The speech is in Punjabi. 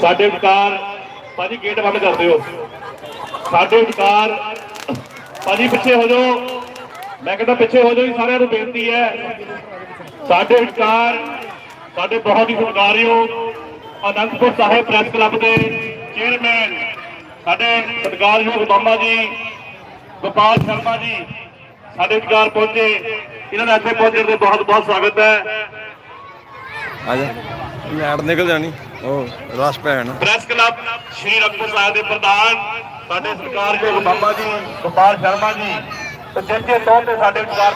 ਸਾਡੇ ਵਿਚਕਾਰ ਭਾਜੀ ਗੇਟ ਬੰਦ ਕਰ ਦਿਓ। ਸਾਡੇ ਵਿਚਕਾਰ ਭਾਜੀ ਪਿੱਛੇ ਹੋ ਜਾਓ। ਮੈਂ ਕਹਿੰਦਾ ਪਿੱਛੇ ਹੋ ਜਾਓ ਜੀ ਸਾਰਿਆਂ ਨੂੰ ਬੇਨਤੀ ਹੈ। ਸਾਡੇ ਵਿਚਕਾਰ ਸਾਡੇ ਬਹੁਤ ਹੀ ਸਤਿਕਾਰਯੋਗ ਅਨੰਦਪੁਰ ਸਾਹਿਬ ਪ੍ਰੈਸ ਕਲੱਬ ਦੇ ਚੇਅਰਮੈਨ, ਸਾਡੇ ਸਤਿਕਾਰਯੋਗ ਮਾਮਾ ਜੀ, ਗੋਪਾਲ ਸ਼ਰਮਾ ਜੀ, ਸਾਡੇ ਵਿਚਕਾਰ ਪਹੁੰਚੇ। ਇਹਨਾਂ ਦਾ ਇੱਥੇ ਪਹੁੰਚਣ ਤੇ ਬਹੁਤ ਬਹੁਤ ਸਵਾਗਤ ਹੈ। ਆ ਜਾ। ਲੈਟ ਨਿਕਲ ਜਾਣੀ। ਉਹ, ਰਸ ਪੈਣ ਪ੍ਰੈਸ ਕਲੱਬ ਸ਼੍ਰੀ ਰੰਗਪੁਰ ਸਾਹਿਬ ਦੇ ਪ੍ਰਧਾਨ, ਸਾਡੇ ਸਤਿਕਾਰਯੋਗ ਬਾਬਾ ਜੀ ਗੋਪਾਲ ਸ਼ਰਮਾ ਜੀ, ਤੇ ਜਿੱਥੇ ਤੌਰ ਤੇ ਸਾਡੇ ਵਿਚਾਰ